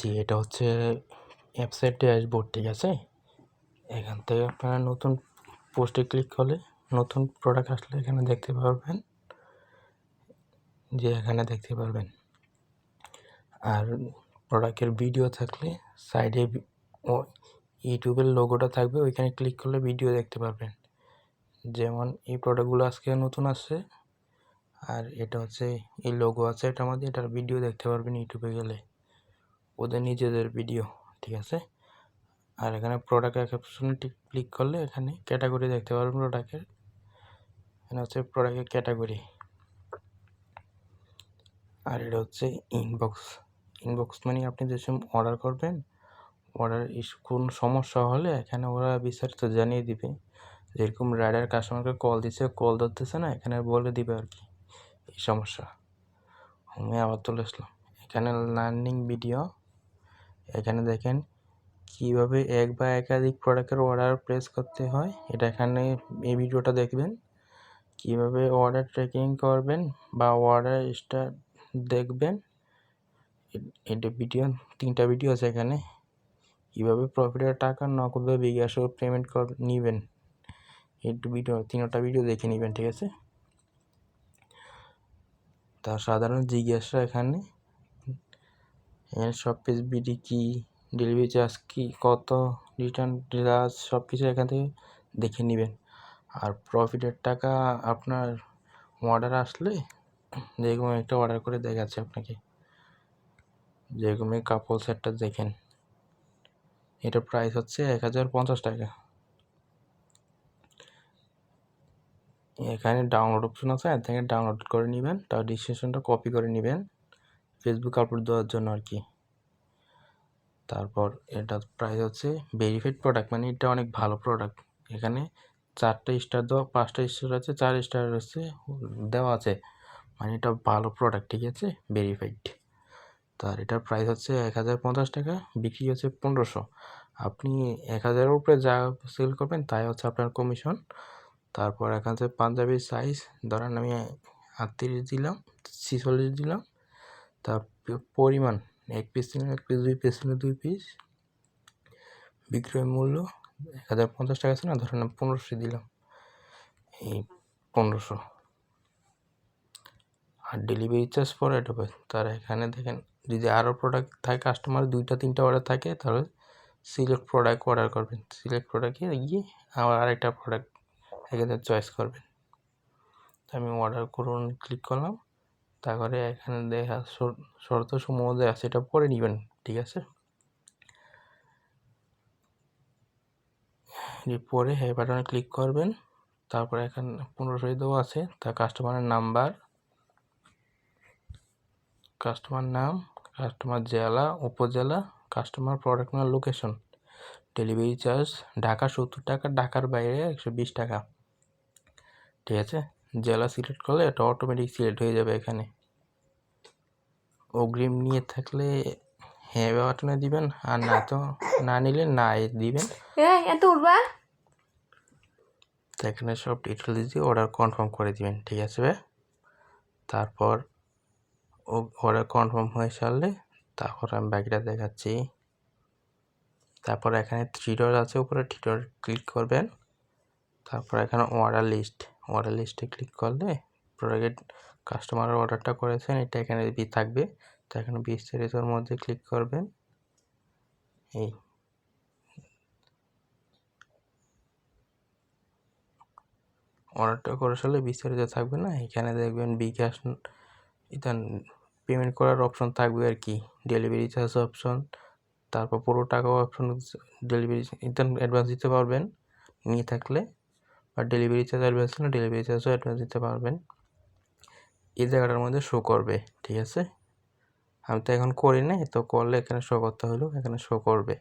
জি, এটা হচ্ছে অ্যাপসের ড্যাশবোর্ড, ঠিক আছে? এখান থেকে আপনারা নতুন পোস্টে ক্লিক করলে নতুন প্রোডাক্ট আসলে এখানে দেখতে পারবেন। যে এখানে দেখতে পারবেন। আর প্রোডাক্টের ভিডিও থাকলে সাইডে ও ইউটিউবের লোগোটা থাকবে, ওইখানে ক্লিক করলে ভিডিও দেখতে পারবেন। যেমন এই প্রোডাক্টগুলো আজকে নতুন আসছে, আর এটা হচ্ছে এই লোগো আছে, এটা আমাদের, এটার ভিডিও দেখতে পারবেন ইউটিউবে গেলে। ওদের নিজেদের ভিডিও ঠিক আছে? আর এখানে প্রোডাক্ট অপশনে ক্লিক করলে এখানে ক্যাটাগরি দেখতে পারবেন প্রোডাক্টের এখানে হচ্ছে প্রোডাক্টের ক্যাটাগরি আর এটা হচ্ছে ইনবক্স ইনবক্স মানে আপনি যে সময় অর্ডার করবেন অর্ডার কোন সমস্যা হলে এখানে ওরা বিস্তারিত জানিয়ে দিবে। যেরকম রাইডার কাস্টমারকে কল দিচ্ছে কল ধরতেছে না, এখানে বলে দিবে আর কি, এই সমস্যা। আমি আবার চলে আসলাম। এখানে লার্নিং ভিডিও এখানে দেখেন কীভাবে এক বা একাধিক প্রোডাক্টের অর্ডার প্লেস করতে হয়। এটা এখানে এই ভিডিওটা দেখবেন। কীভাবে অর্ডার ট্র্যাকিং করবেন বা অর্ডার স্টার্ট দেখবেন। এটা ভিডিও, তিনটা ভিডিও আছে এখানে। কীভাবে প্রফিটের টাকা নগদ বা পেমেন্ট কর নেবেন। এই ভিডিও, তিনটা ভিডিও দেখে নেবেন, ঠিক আছে? তার সাধারণ জিজ্ঞাসা এখানে সব পেজ বিডি কী ডেলিভারি চার্জ কী, কত রিটার্ন চার্জ সব কিছু এখান থেকে দেখে নেবেন। আর প্রফিটের টাকা আপনার অর্ডার আসলে যেরকম একটা অর্ডার করে দেখাচ্ছে আপনাকে। যেরকম এই কাপল সেটটা দেখেন। এটার প্রাইস হচ্ছে এক হাজার পঞ্চাশ টাকা। এখানে ডাউনলোড অপশন আছে এর থেকে ডাউনলোড করে নেবেন, তার ডিসক্রিপশনটা কপি করে নেবেন। ফেসবুক আপলোড দেওয়ার জন্য আর কি। তারপর এটা প্রাইস হচ্ছে ভেরিফাইড প্রোডাক্ট মানে এটা অনেক ভালো প্রোডাক্ট এখানে চারটে স্টার দেওয়া, পাঁচটা স্টার আছে, চার স্টার হচ্ছে, দেওয়া আছে। মানে এটা ভালো প্রোডাক্ট ঠিক আছে? ভেরিফাইড তার এটার প্রাইস হচ্ছে এক হাজার পঞ্চাশ টাকা, বিক্রি হচ্ছে পনেরোশো। আপনি এক হাজারের উপরে যা সেল করবেন, তাই হচ্ছে আপনার কমিশন তারপর এখান থেকে পাঞ্জাবির সাইজ ধরেন আমি আটত্রিশ দিলাম, ছিচল্লিশ দিলাম তার পরিমাণ এক পিস নিলে এক পিস, দুই পিস নিলে দুই পিস। বিক্রয় মূল্য এক হাজার পঞ্চাশ টাকা আছে না ধরেন আমি পনেরোশো দিলাম। এই পনেরোশো। আর ডেলিভারি চার্জ পরে এটা তার এখানে দেখেন, যদি আরও প্রোডাক্ট থাকে কাস্টমার দুইটা, তিনটা অর্ডার থাকে, তাহলে সিলেক্ট প্রোডাক্ট অর্ডার করবেন। সিলেক্ট প্রোডাক্টে গিয়ে আবার আরেকটা প্রোডাক্ট এখানে চয়েস করবেন। আমি অর্ডার করুন ক্লিক করলাম। তারপরে এখানে দেখা শর্ত সমূহ দেওয়া আছে এটা পরে নেবেন, ঠিক আছে? পরে হ্যাঁ বাটনে ক্লিক করবেন। তারপরে এখানে পনেরোশো দেওয়া আছে তার কাস্টমারের নাম্বার কাস্টমার নাম কাস্টমার জেলা, উপজেলা customer product location delivery charge Dhaka সত্তর টাকা, ঢাকার বাইরে একশো বিশ টাকা। ঠিক আছে? জেলা সিলেক্ট করলে এটা অটোমেটিক সিলেক্ট হয়ে যাবে এখানে। অগ্রিম নিয়ে থাকলে হ্যাঁ বাটনে দিবেন আর না তো না নিলে না দিবেন। এত উঠবা তো এখানে সব ডিটেলস দিয়ে অর্ডার কনফার্ম করে দিবেন ঠিক আছে তারপর অর্ডার কনফার্ম হয়ে সারলে তারপর আমি বাকিটা দেখাচ্ছি। তারপর এখানে থ্রি ডট আছে উপরে থ্রি ডট ক্লিক করবেন। তারপর এখানে অর্ডার লিস্ট অর্ডার লিস্টে ক্লিক করলে প্রোডাক্টের কাস্টমারের অর্ডারটা করেছেন, এটা এখানে বি থাকবে। তো এখানে বিস্তারিতর মধ্যে ক্লিক করবেন। এই। অর্ডারটা করে সালে বিস্তারিত থাকবে না। এখানে দেখবেন বিকাশ এটা পেমেন্ট করার অপশন থাকবে আর কি। ডেলিভারি চার্জ অপশন তারপর পুরো টাকা অপশন ডেলিভারি এটা অ্যাডভান্স দিতে পারবেন। নিয়ে থাকলে আর ডেলিভারি চার্জ অ্যাডভান্স না ডেলিভারি চার্জও অ্যাডভান্স দিতে পারবেন। এই জায়গাটার মধ্যে শো করবে, ঠিক আছে? আমি তো এখন করি না তো করলে এখানে শো করতে হলো এখানে শো করবে।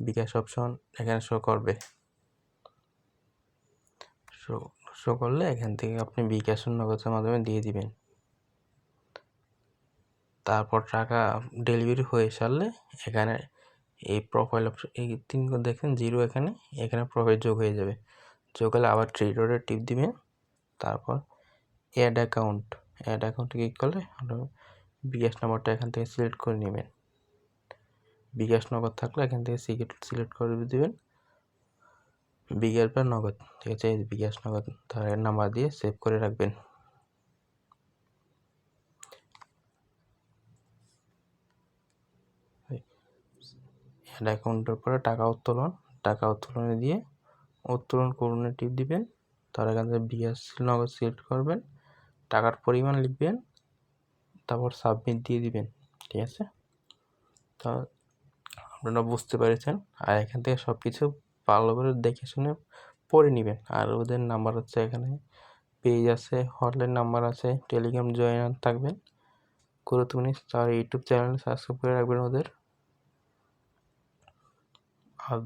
বিকাশ অপশন এখানে শো করবে। শো শো করলে এখান থেকে আপনি বিকাশ নগদের মাধ্যমে দিয়ে দিবেন। তারপর টাকা ডেলিভারি হয়ে সারলে এখানে এই প্রোফাইল অপশন এই তিনগুলো দেখেন জিরো এখানে এখানে প্রোফাইল যোগ হয়ে যাবে। হলে আবার থ্রি ডটে টিপ দিবেন তারপর অ্যাড অ্যাকাউন্ট অ্যাড অ্যাকাউন্টে ক্লিক করলে বিকাশ নাম্বারটা এখান থেকে সিলেক্ট করে নেবেন। বিকাশ নগদ থাকলে এখান থেকে সিলেক্ট সিলেক্ট করে দেবেন। বিকাশ বা নগদ, ঠিক আছে? বিকাশ নগদ, তার নাম্বার দিয়ে সেভ করে রাখবেন। অ্যাড অ্যাকাউন্টের পরে টাকা উত্তোলন, টাকা উত্তোলনে দিয়ে উত্তোলন করুন টিপ দিবেন। তার এখান থেকে বিকাশ নগদ সিলেক্ট করবেন, টাকার পরিমাণ লিখবেন, তারপর সাবমিট দিয়ে দিবেন, ঠিক আছে? তা আপনারা বুঝতে পেরেছেন। আর এখান থেকে সব কিছু ভালো করে দেখে শুনে পড়ে নেবেন। আর ওদের নাম্বার হচ্ছে এখানে পেজ আছে হটলাইন নাম্বার আছে টেলিগ্রাম জয়েন থাকবেন গুরুত্বপূর্ণ তার ইউটিউব চ্যানেল সাবস্ক্রাইব করে রাখবেন ওদের। আর